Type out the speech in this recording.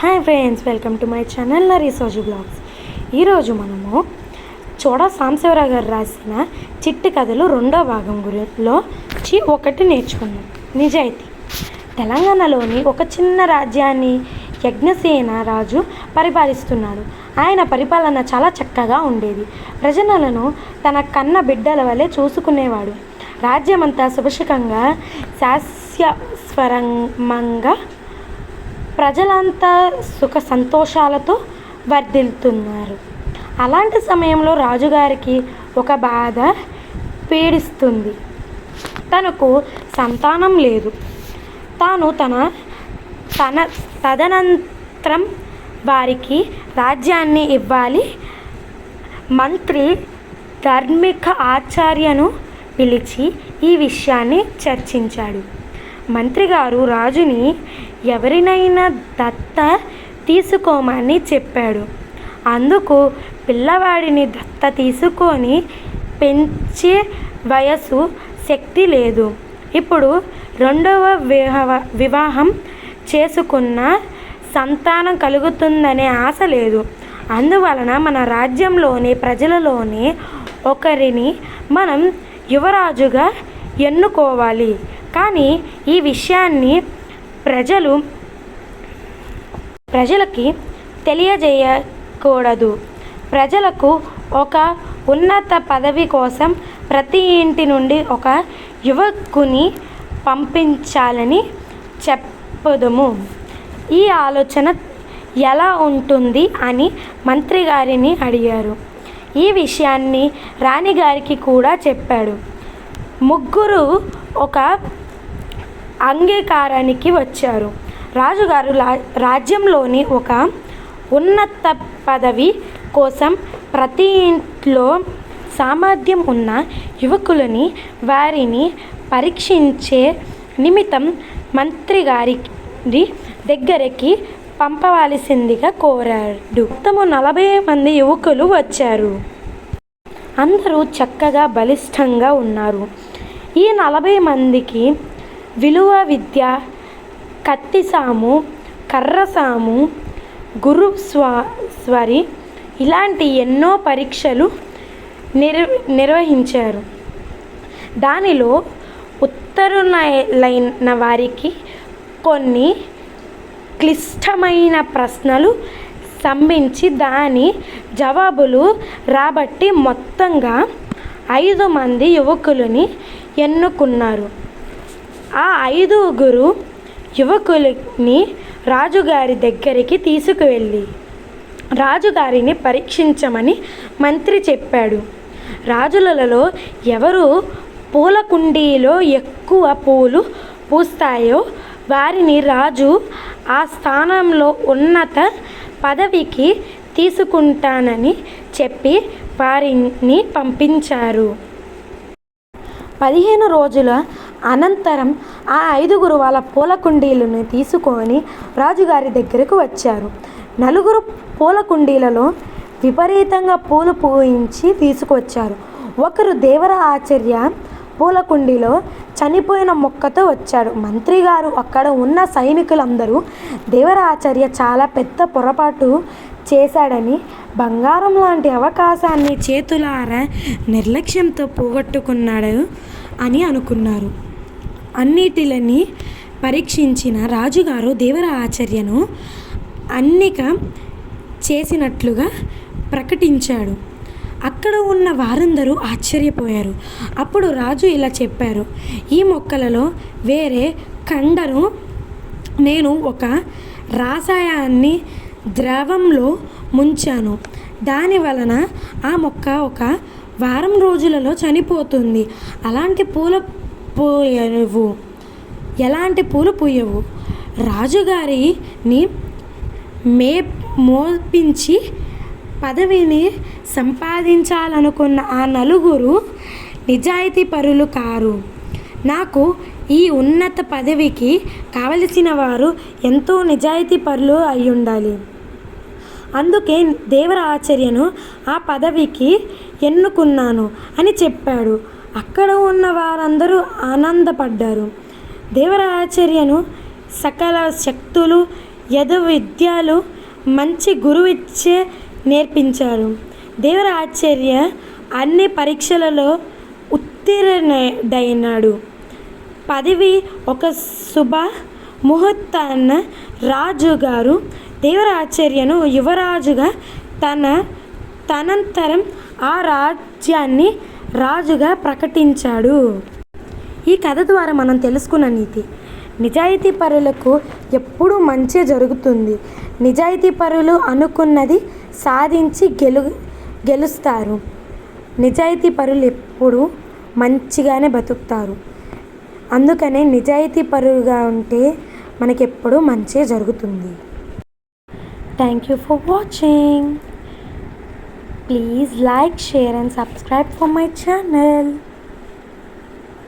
Hi friends welcome to my channel నరీ సోజు blogs ఈరోజు మనము చోడ సాంశివరావు గారు రాసిన చిట్టి కథలు రెండో భాగం గురిలో చి ఒకటి నేర్చుకున్నాం నిజాయితీ. తెలంగాణలోని ఒక చిన్న రాజ్యాన్ని యజ్ఞసేన రాజు పరిపాలిస్తున్నాడు. ఆయన పరిపాలన చాలా చక్కగా ఉండేది. ప్రజలను తన కన్న బిడ్డల వలె చూసుకునేవాడు. రాజ్యమంతా శుభశకంగా శాస్యస్వరంగా ప్రజలంతా సుఖ సంతోషాలతో వర్ధిల్తున్నారు అలాంటి సమయంలో రాజుగారికి ఒక బాధ పీడిస్తుంది. తనకు సంతానం లేదు. తాను తన తన తదనంతరం వారికి రాజ్యాన్ని ఇవ్వాలి. మంత్రి ధార్మిక ఆచార్యను పిలిచి ఈ విషయాన్ని చర్చించాడు. మంత్రిగారు రాజుని ఎవరినైనా దత్త తీసుకోమని చెప్పాడు. అందుకు పిల్లవాడిని దత్త తీసుకొని పెంచే వయసు శక్తి లేదు. ఇప్పుడు రెండవ వివాహ వివాహం చేసుకున్న సంతానం కలుగుతుందనే ఆశ లేదు. అందువలన మన రాజ్యంలోని ప్రజలలోని ఒకరిని మనం యువరాజుగా ఎన్నుకోవాలి. కానీ ఈ విషయాన్ని ప్రజలు ప్రజలకి తెలియజేయకూడదు. ప్రజలకు ఒక ఉన్నత పదవి కోసం ప్రతి ఇంటి నుండి ఒక యువకుని పంపించాలని చెప్పదుము. ఈ ఆలోచన ఎలా ఉంటుంది అని మంత్రి గారిని అడిగారు. ఈ విషయాన్ని రాణిగారికి కూడా చెప్పాడు. ముగ్గురు ఒక అంగీకారానికి వచ్చారు. రాజుగారు రాజ్యంలోని ఒక ఉన్నత పదవి కోసం ప్రతి ఇంట్లో సామర్థ్యం ఉన్న యువకులని వారిని పరీక్షించే నిమిత్తం మంత్రి గారి దగ్గరికి పంపవలసిందిగా కోరాడు. మొత్తము నలభై మంది యువకులు వచ్చారు. అందరూ చక్కగా బలిష్టంగా ఉన్నారు. ఈ నలభై మందికి విలువ విద్య కత్తిసాము కర్రసాము గురు స్వ స్వరి ఇలాంటి ఎన్నో పరీక్షలు నిర్ నిర్వహించారు. దానిలో ఉత్తరులైన వారికి కొన్ని క్లిష్టమైన ప్రశ్నలు సంభించి దాని జవాబులు రాబట్టి మొత్తంగా ఐదు మంది యువకులని ఎన్నుకున్నారు. ఆ ఐదుగురు యువకులని రాజుగారి దగ్గరికి తీసుకువెళ్ళి రాజుగారిని పరీక్షించమని మంత్రి చెప్పాడు. రాజులలో ఎవరు పూల కుండీలో ఎక్కువ పూలు పూస్తాయో వారిని రాజు ఆ స్థానంలో ఉన్నత పదవికి తీసుకుంటానని చెప్పి వారిని పంపించారు. పదిహేను రోజుల అనంతరం ఆ ఐదుగురు వాళ్ళ పూల కుండీలను తీసుకొని రాజుగారి దగ్గరకు వచ్చారు. నలుగురు పూల కుండీలలో విపరీతంగా పూలు పూయించి తీసుకొచ్చారు ఒకరు దేవర ఆచార్య పూల కుండీలో చనిపోయిన మొక్కతో వచ్చాడు. మంత్రి గారు అక్కడ ఉన్న సైనికులందరూ దేవరాచార్య చాలా పెద్ద పొరపాటు చేశాడని బంగారం లాంటి అవకాశాన్ని చేతులారా నిర్లక్ష్యంతో పోగొట్టుకున్నాడు అని అనుకున్నారు. అన్నిటిని పరీక్షించిన రాజుగారు దేవర ఆచార్యను అన్నిక చేసినట్లుగా ప్రకటించాడు. అక్కడ ఉన్న వారందరూ ఆశ్చర్యపోయారు. అప్పుడు రాజు ఇలా చెప్పారు ఈ మొక్కలలో వేరే కండను నేను ఒక రాసాయాన్ని ద్రవంలో ముంచాను. దాని వలన ఆ మొక్క ఒక వారం రోజులలో చనిపోతుంది. అలాంటి పూల పూయవు. ఎలాంటి పూలు పూయవు? రాజుగారిని మే మోపించి పదవిని సంపాదించాలనుకున్న ఆ నలుగురు నిజాయితీ పరులు కారు. నాకు ఈ ఉన్నత పదవికి కావలసిన వారు ఎంతో నిజాయితీ పరులు అయి ఉండాలి అందుకే దేవర ఆచార్యను ఆ పదవికి ఎన్నుకున్నాను అని చెప్పాడు. అక్కడ ఉన్న వారందరూ ఆనందపడ్డారు. దేవర ఆచార్యను సకల శక్తులు యద విద్యలు మంచి గురువిచ్చే నేర్పించారు. దేవర ఆచార్య అన్ని పరీక్షలలో ఉత్తీర్ణుడైనాడు. పదవి ఒక శుభ ముహూర్తాన్న రాజుగారు దేవరాచార్యను యువరాజుగా తన తనంతరం ఆ రాజ్యాన్ని రాజుగా ప్రకటించాడు. ఈ కథ ద్వారా మనం తెలుసుకున్న నీతి. నిజాయితీ పరులకు ఎప్పుడూ మంచి జరుగుతుంది. నిజాయితీ పరులు అనుకున్నది సాధించి గెలు గెలుస్తారు. నిజాయితీ పరులు ఎప్పుడూ మంచిగానే బతుకుతారు. అందుకనే నిజాయితీ పరుగా ఉంటే మనకెప్పుడు మంచి జరుగుతుంది. Thank you for watching. Please like, share and subscribe for my channel.